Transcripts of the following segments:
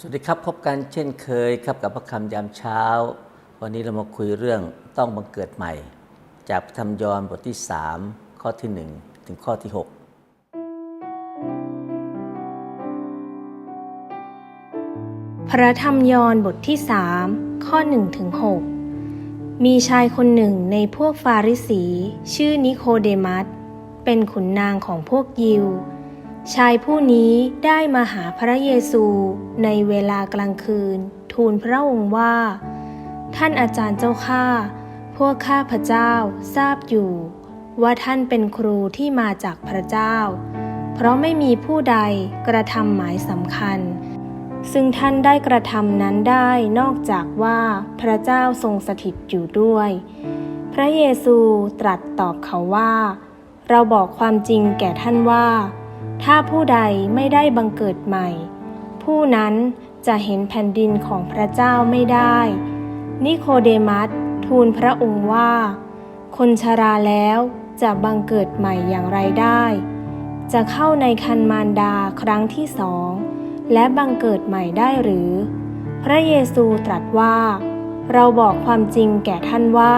สวัสดีครับพบกันเช่นเคยครับกับพระคำยามเช้า วันนี้เรามาคุยเรื่องต้องบังเกิดใหม่ จากพระธรรมยอห์นบทที่ 3 ข้อที่ 1 ถึงข้อที่ 6 พระธรรมยอห์นบทที่สามข้อ1ถึง6มีชายคนหนึ่งในพวกฟาริสี ชื่อนิโคเดมัสเป็นขุนนางของพวกยิว ชายผู้นี้ได้มาหาพระเยซูในเวลากลางคืน ทูลพระองค์ว่า ท่านอาจารย์เจ้าข้าพวกข้าพระเจ้าทราบอยู่ ว่าท่านเป็นครูที่มาจากพระเจ้า เพราะไม่มีผู้ใดกระทำหมายสำคัญ ซึ่งท่านได้กระทำนั้นได้นอกจากว่าพระเจ้าทรงสถิตอยู่ด้วย พระเยซูตรัสตอบเขาว่า เราบอกความจริงแก่ท่านว่า ถ้าผู้ใดไม่ได้บังเกิดใหม่ ผู้นั้นจะเห็นแผ่นดินของพระเจ้าไม่ได้ นิโคเดมัสทูลพระองค์ว่า คนชราแล้วจะบังเกิดใหม่อย่างไรได้ จะเข้าในคันมารดาครั้งที่สอง และบังเกิดใหม่ได้หรือ พระเยซูตรัสว่า เราบอกความจริงแก่ท่านว่า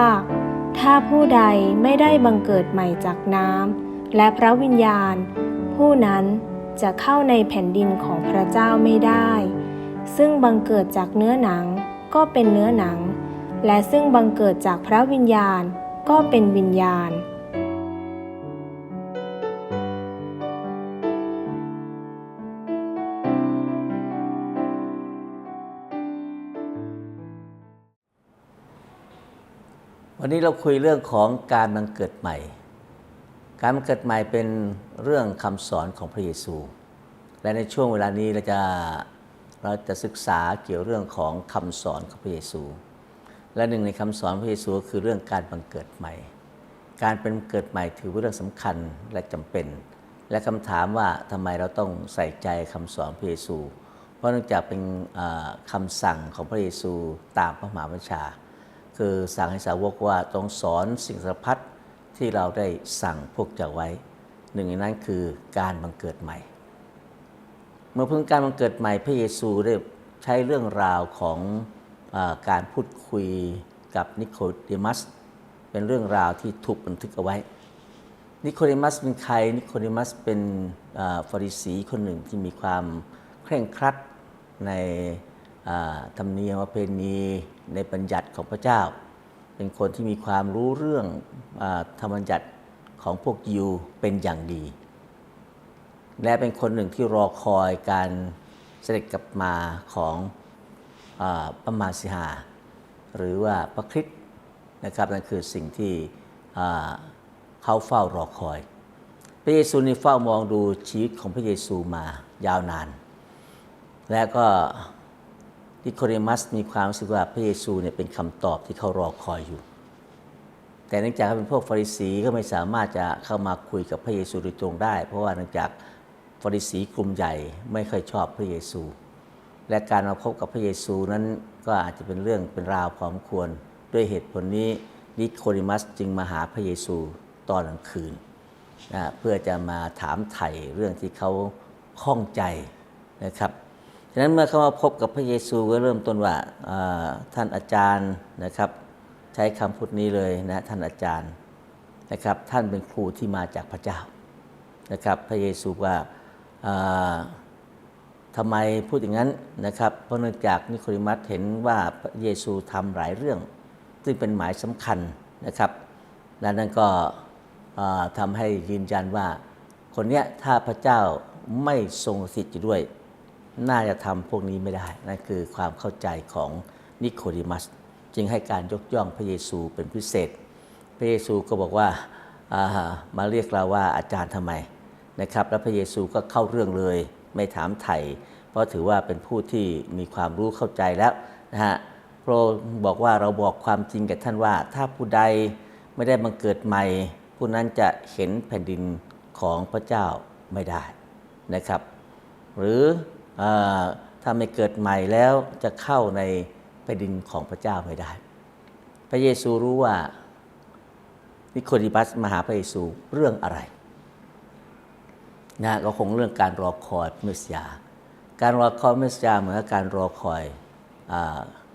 ถ้าผู้ใดไม่ได้บังเกิดใหม่จากน้ำและพระวิญญาณ ผู้นั้นจะเข้าในแผ่นดินของพระเจ้าไม่ได้ ซึ่งบังเกิดจากเนื้อหนังก็เป็นเนื้อหนัง และซึ่งบังเกิดจากพระวิญญาณก็เป็นวิญญาณ วันนี้เราคุยเรื่องของการบังเกิดใหม่ การบังเกิดใหม่เป็นเรื่องคำสอนของพระเยซู และในช่วงเวลานี้เราจะเราจะศึกษาเกี่ยวเรื่องของคำสอนของพระเยซู และหนึ่งในคำสอนพระเยซูก็คือเรื่องการบังเกิดใหม่ การเป็นเกิดใหม่ถือว่าเรื่องสำคัญและจำเป็น และคำถามว่าทำไมเราต้องใส่ใจคำสอนพระเยซู เพราะเนื่องจากเป็นอ่าคำสั่งของพระเยซูตามพระมหาบัญชา คือสั่งให้สาวกว่าต้องสอนสิ่งสารพัด ที่เราได้สั่งพวกเจ้าไว้ หนึ่งในนั้นคือการบังเกิดใหม่ เมื่อพิ่งการบังเกิดใหม่พระเยซูได้ใช้เรื่องราวของอการพูดคุยกับนิโคเดมัส เป็นเรื่องราวที่ถูกบันทึกเอาไว้ นิโคเดมัสเป็นใคร นิโคเดมัสเป็นฟาริสีคนหนึ่งที่มีความเคร่งครัดในธรรมเนียมประเพณีในบัญญัติของพระเจ้า เป็นคนที่มีความรู้เรื่องอธรรมบัญญัติของพวกยิวเป็นอย่างดี และเป็นคนหนึ่งที่รอคอยการเสด็จกลับมาของอพระมาสิหา หรือว่าพระคริสต์นะครับนั่นคือสิ่งที่เขาเฝ้ารอคอย พระเยซูนี่เฝ้ามองดูชีวิตของพระเยซูมายาวนาน และก็ นิโคเดมัสมีความรู้สึกว่าพระเยซูเนี่ยเป็นคำตอบที่เขารอคอยอยู่ แต่เนื่องจากเขาเป็นพวกฟาริสีก็ไม่สามารถจะเข้ามาคุยกับพระเยซูโดยตรงได้ เพราะว่าเนื่องจากฟาริสีกลุ่มใหญ่ไม่ค่อยชอบพระเยซู และการมาพบกับพระเยซูนั้นก็อาจจะเป็นเรื่องเป็นราวพร้อมควร ด้วยเหตุผลนี้นิโคดิมัสจึงมาหาพระเยซูตอนกลางคืนนะเพื่อจะมาถามไถ่เรื่องที่เขาข้องใจนะครับ ฉะนั้นเมื่อเขามาพบกับพระเยซูก็เริ่มต้นว่าท่านอาจารย์นะครับ ใช้คำพูดนี้เลยนะท่านอาจารย์นะครับ ท่านเป็นครูที่มาจากพระเจ้านะครับ พระเยซูว่าอ่าทำไมพูดอย่างนั้นนะครับ เพราะเนื่องจากนิโคดิมัสเห็นว่าพระเยซูทำหลายเรื่อง ซึ่งเป็นหมายสำคัญนะครับและนั่นก็อ่าทำให้ยืนยันว่า คนเนี้ยถ้าพระเจ้าไม่ทรงสถิตอยู่ด้วย น่าจะทำพวกนี้ไม่ได้นั่นคือความเข้าใจของนิโคดิมัส จึงให้การยกย่องพระเยซูเป็นพิเศษ พระเยซูก็บอกว่าามาเรียกเราว่าอาจารย์ทำไมนะครับ แล้วพระเยซูก็เข้าเรื่องเลยไม่ถามไถ่เพราะถือว่าเป็นผู้ที่มีความรู้เข้าใจแล้วนะฮะพระองค์บอกว่าเราบอกความจริงแก่ท่านว่า ถ้าผู้ใดไม่ได้บังเกิดใหม่ ผู้นั้นจะเห็นแผ่นดินของพระเจ้าไม่ได้นะครับ หรือ ถ้าไม่เกิดใหม่แล้วจะเข้าในแผ่นดินของพระเจ้าไม่ได้ พระเยซูรู้ว่านิโคดิมัสมาหาพระเยซูเรื่องอะไรนะก็คงเรื่องการรอคอยเมสยา การรอคอยเมสยาเหมือนกับการรอคอยอ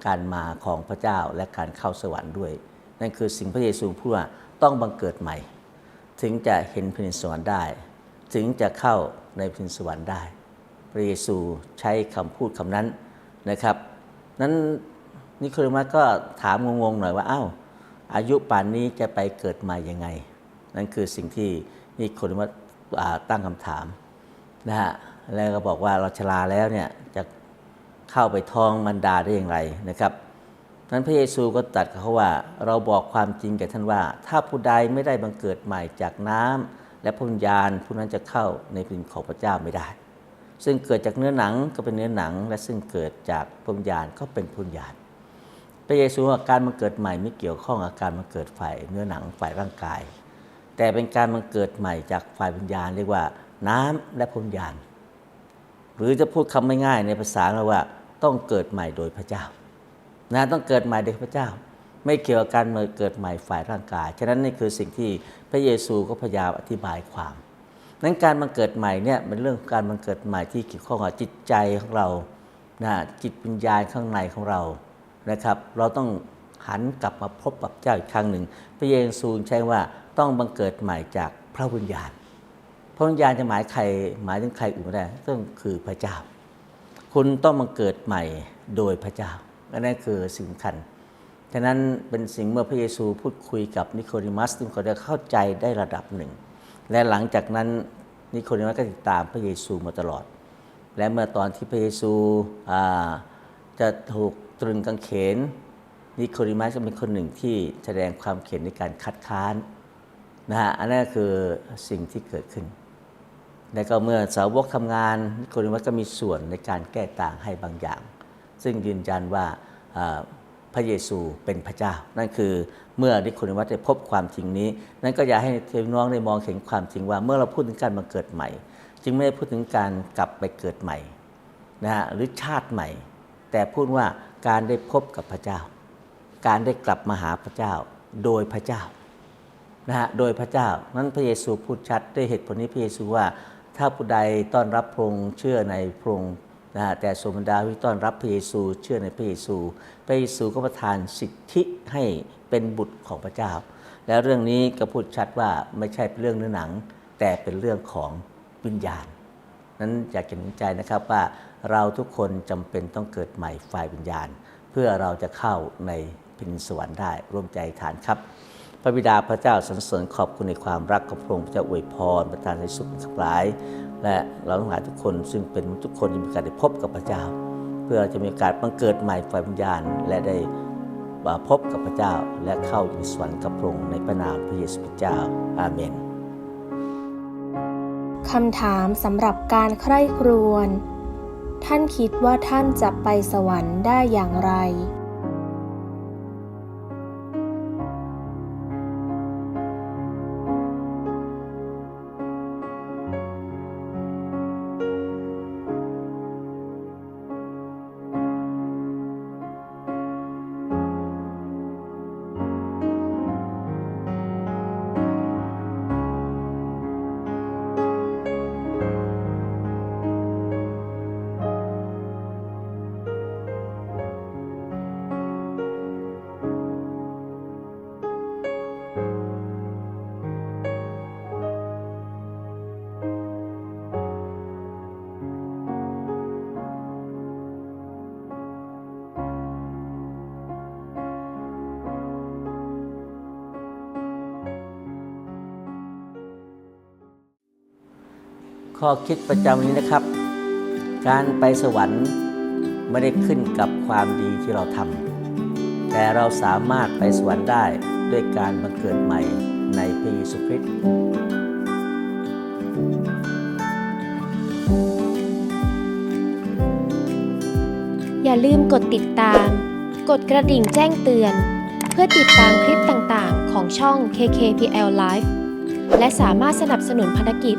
การมาของพระเจ้าและการเข้าสวรรค์ด้วย นั่นคือสิ่งพระเยซูพูดว่าต้องบังเกิดใหม่ ถึงจะเห็นแผ่นดินสวรรค์ได้ ถึงจะเข้าในแผ่นดินสวรรค์ได้ พระเยซูใช้คำพูดคำนั้นนะครับนั้นนิโคลมัสก็ถามงงๆหน่อยว่าอ้าวอายุป่านนี้จะไปเกิดใหม่ยังไง นั่นคือสิ่งที่นิโคลมัสตั้งคำถามนะฮะแล้วก็บอกว่าเราชราแล้วเนี่ยจะเข้าไปท้องมันดาได้อย่างไรนะครับนั้นพระเยซูก็ตรัสเขาว่าเราบอกความจริงแก่ท่านว่า ถ้าผู้ใดไม่ได้บังเกิดใหม่จากน้ำและพระวิญญาณผู้นั้นจะเข้าในแผ่นดินของพระเจ้าไม่ได้ ซึ่งเกิดจากเนื้อหนังก็เป็นเนื้อหนัง และซึ่งเกิดจากพระวิญญาณก็เป็นพระวิญญาณพระเยซูว่าการบังเกิดใหม่ไม่เกี่ยวข้องกับการบังเกิดฝ่ายเนื้อหนังฝ่ายร่างกาย แต่เป็นการบังเกิดใหม่จากฝ่ายวิญญาณเรียกว่าน้ำและพระวิญญาณหรือจะพูดคำไม่ง่ายในภาษาเราว่าต้องเกิดใหม่โดยพระเจ้านะต้องเกิดใหม่โดยพระเจ้า ไม่เกี่ยวกับการเกิดใหม่ฝ่ายร่างกาย ฉะนั้นนี่คือสิ่งที่พระเยซูก็พยายามอธิบายความ นั้นการบังเกิดใหม่เนี่ยเป็นเรื่องของการบังเกิดใหม่ที่เกี่ยวข้องกับจิตใจของเรานะจิตวิญญาณข้างในของเรานะครับ เราต้องหันกลับมาพบกับเจ้าอีกครั้งหนึ่ง พระเยซูใช้ว่าต้องบังเกิดใหม่จากพระวิญญาณ พระวิญญาณจะหมายใครหมายถึงใครอื่นไม่ได้ต้องคือพระเจ้า คุณต้องบังเกิดใหม่โดยพระเจ้าและนั่นคือสิ่งสำคัญฉะนั้นเป็นสิ่งเมื่อพระเยซูพูดคุยกับนิโคดิมัสนิโคดิมัสเข้าใจได้ระดับหนึ่ง และหลังจากนั้นนิโคดิมัสก็ติดตามพระเยซูมาตลอด และเมื่อตอนที่พระเยซูจะถูกตรึงกางเขนนิโคดิมัสก็เป็นคนหนึ่งที่แสดงความเข็นในการคัดค้านนะฮะอันนั้นคือสิ่งที่เกิดขึ้น และก็เมื่อสาวกทำงานนิโคดิมัสก็มีส่วนในการแก้ต่างให้บางอย่าง ซึ่งยืนยันว่า พระเยซูเป็นพระเจ้า นั่นคือเมื่อนิโคดิมัสได้พบความจริงนี้ นั่นก็อยากให้พี่น้องได้มองเห็นความจริงว่า เมื่อเราพูดถึงการมาเกิดใหม่ จึงไม่ได้พูดถึงการกลับไปเกิดใหม่นะฮะหรือชาติใหม่ แต่พูดว่าการได้พบกับพระเจ้า การได้กลับมาหาพระเจ้า โดยพระเจ้านะฮะโดยพระเจ้านั้นพระเยซูพูดชัดด้วยเหตุผลนี้พระเยซูว่า ถ้าผู้ใดต้อนรับพระองค์เชื่อในพระองค์ นะฮะแต่สมดาที่ต้อนรับพระเยซูเชื่อในพระเยซูพระเยซูก็ประทานสิทธิให้เป็นบุตรของพระเจ้า แล้วเรื่องนี้ก็พูดชัดว่าไม่ใช่เป็นเรื่องเนื้อหนัง แต่เป็นเรื่องของวิญญาณ นั้นอยากจะหนุนใจนะครับว่าเราทุกคนจำเป็นต้องเกิดใหม่ฝ่ายวิญญาณ เพื่อเราจะเข้าในพินสวรรค์ได้ร่วมใจฐานครับ พระบิดาพระเจ้าสรรเสริญขอบคุณในความรักของพระองค์พระเจ้าอวยพรประทานในสุขทั้งหลาย และเราทั้งหลายทุกคนซึ่งเป็นทุกคนจะมีโอกาสได้พบกับพระเจ้า เพื่อจะมีโอกาสบังเกิดใหม่ฝ่ายวิญญาณ และได้พบกับพระเจ้าและเข้าอยู่สวรรค์กับพระองค์ในพระนามพระเยซูคริสต์เจ้าอาเมนคำถามสำหรับการใคร่ครวญท่านคิดว่าท่านจะไปสวรรค์ได้อย่างไร ข้อคิดประจำวันนี้นะครับ การไปสวรรค์ไม่ได้ขึ้นกับความดีที่เราทำแต่เราสามารถไปสวรรค์ได้ด้วยการบังเกิดใหม่ในพระเยซูคริสต์อย่าลืมกดติดตาม กดกระดิ่งแจ้งเตือน เพื่อติดตามคลิปต่างๆ ของช่อง KKPL Live และสามารถสนับสนุนภารกิจ